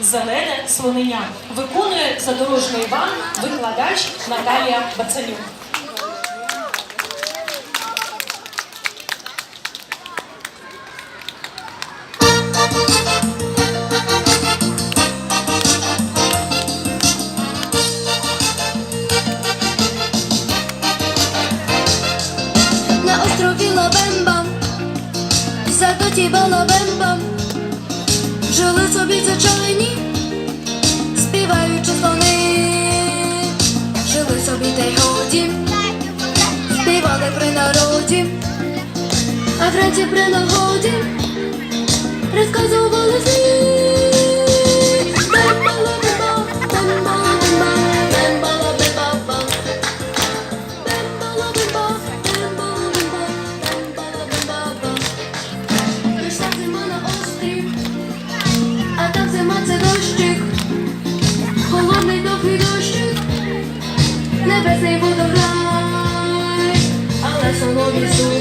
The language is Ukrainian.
Зелене слонення виконує задорожний Іван, викладач Наталія Бацанюк. На острові Лавемба, в садоті Балабемба, жили собі зачалені, співаючи слони, жили собі та й годі, співали при народі, а вранці при нагоді розказували злі. Holy Spirit.